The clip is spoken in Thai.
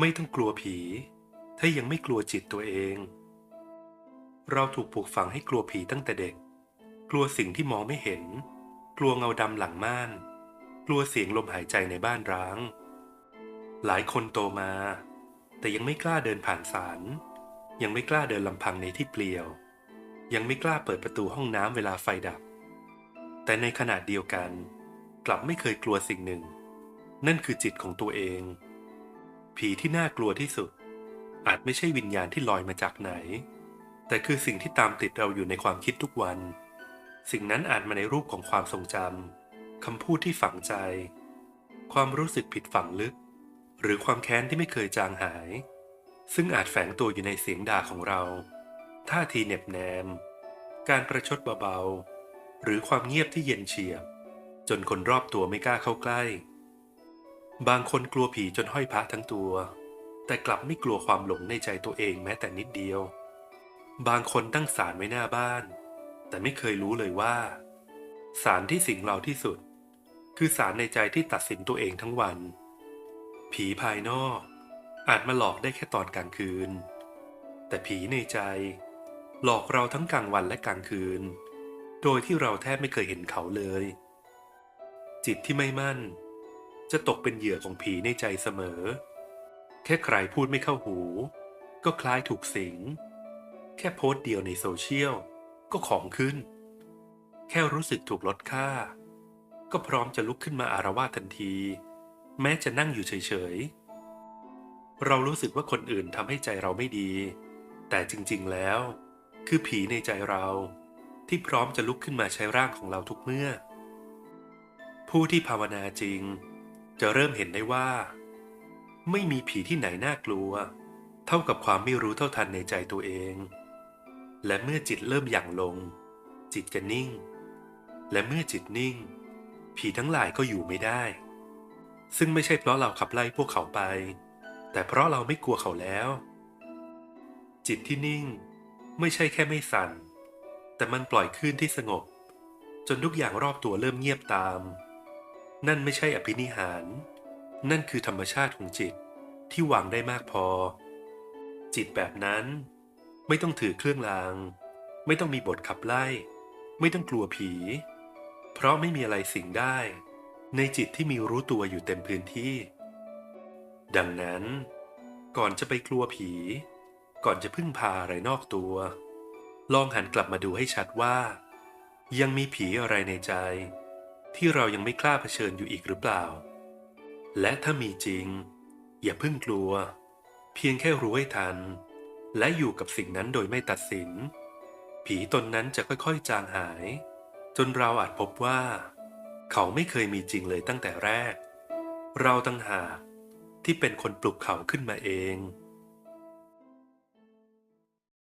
ไม่ต้องกลัวผี ถ้ายังไม่กลัวจิตตัวเอง เราถูกปลูกฝังให้กลัวผีตั้งแต่เด็ก กลัวสิ่งที่มองไม่เห็น กลัวเงาดำหลังม่าน กลัวเสียงลมหายใจในบ้านร้าง หลายคนโตมา แต่ยังไม่กล้าเดินผ่านศาล ยังไม่กล้าเดินลำพังในที่เปลี่ยว ยังไม่กล้าเปิดประตูห้องน้ำเวลาไฟดับ แต่ในขณะเดียวกัน กลับไม่เคยกลัวสิ่งหนึ่ง นั่นคือจิตของตัวเอง ผีที่น่ากลัวที่สุด อาจไม่ใช่วิญญาณที่ลอยมาจากไหน แต่คือสิ่งที่ตามติดเราอยู่ในความคิดทุกวัน สิ่งนั้นอาจมาในรูปของความทรงจำคำพูดที่ฝังใจ ความรู้สึกผิดฝังลึก หรือความแค้นที่ไม่เคยจางหาย ซึ่งอาจแฝงตัวอยู่ในเสียงด่าของเรา ท่าทีเหน็บแนม การประชดเบาๆหรือความเงียบที่เย็นเฉียบ จนคนรอบตัวไม่กล้าเข้าใกล้ บางคนกลัวผีจนห้อยพระทั้งตัว แต่กลับไม่กลัวความหลงในใจตัวเองแม้แต่นิดเดียว บางคนตั้งศาลไว้หน้าบ้าน แต่ไม่เคยรู้เลยว่าศาลที่สิงเราที่สุด คือศาลในใจที่ตัดสินตัวเองทั้งวัน ผีภายนอกอาจมาหลอกได้แค่ตอนกลางคืน แต่ผีในใจ หลอกเราทั้งกลางวันและกลางคืน โดยที่เราแทบไม่เคยเห็นเขาเลย จิตที่ไม่มั่น จะตกเป็นเหยื่อของผีในใจเสมอ แค่ใครพูดไม่เข้าหู ก็คล้ายถูกสิง แค่โพสต์เดียวในโซเชียล ก็ของขึ้น แค่รู้สึกถูกลดค่า ก็พร้อมจะลุกขึ้นมาอารวาสทันที แม้จะนั่งอยู่เฉยๆ เรารู้สึกว่าคนอื่นทำให้ใจเราไม่ดี แต่จริงๆแล้ว คือผีในใจเราที่พร้อมจะลุกขึ้นมาใช้ร่างของเราทุกเมื่อ ผู้ที่ภาวนาจริง จะเริ่มเห็นได้ว่า ไม่มีผีที่ไหนน่ากลัว เท่ากับความไม่รู้เท่าทันในใจตัวเอง และเมื่อจิตเริ่มหยั่งลง จิตจะนิ่ง และเมื่อจิตนิ่ง ผีทั้งหลายก็อยู่ไม่ได้ ซึ่งไม่ใช่เพราะเราขับไล่พวกเขาไป แต่เพราะเราไม่กลัวเขาแล้ว จิตที่นิ่งไม่ใช่แค่ไม่สั่น แต่มันปล่อยคลื่นที่สงบ จนทุกอย่างรอบตัวเริ่มเงียบตาม นั่นไม่ใช่อภินิหาร นั่นคือธรรมชาติของจิตที่วางได้มากพอ จิตแบบนั้นไม่ต้องถือเครื่องราง ไม่ต้องมีบทขับไล่ ไม่ต้องกลัวผี เพราะไม่มีอะไรสิงได้ ในจิตที่มีรู้ตัวอยู่เต็มพื้นที่ ดังนั้น ก่อนจะไปกลัวผี ก่อนจะพึ่งพาอะไรนอกตัว ลองหันกลับมาดูให้ชัดว่า ยังมีผีอะไรในใจ ที่เรายังไม่กล้าเผชิญอยู่อีกหรือเปล่า และถ้ามีจริง อย่าเพิ่งกลัว เพียงแค่รู้ให้ทัน และอยู่กับสิ่งนั้นโดยไม่ตัดสิน ผีตนนั้นจะค่อยๆ จางหาย จนเราอาจพบว่า เขาไม่เคยมีจริงเลยตั้งแต่แรก เราตั้งหากที่เป็นคนปลุกเขาขึ้นมาเอง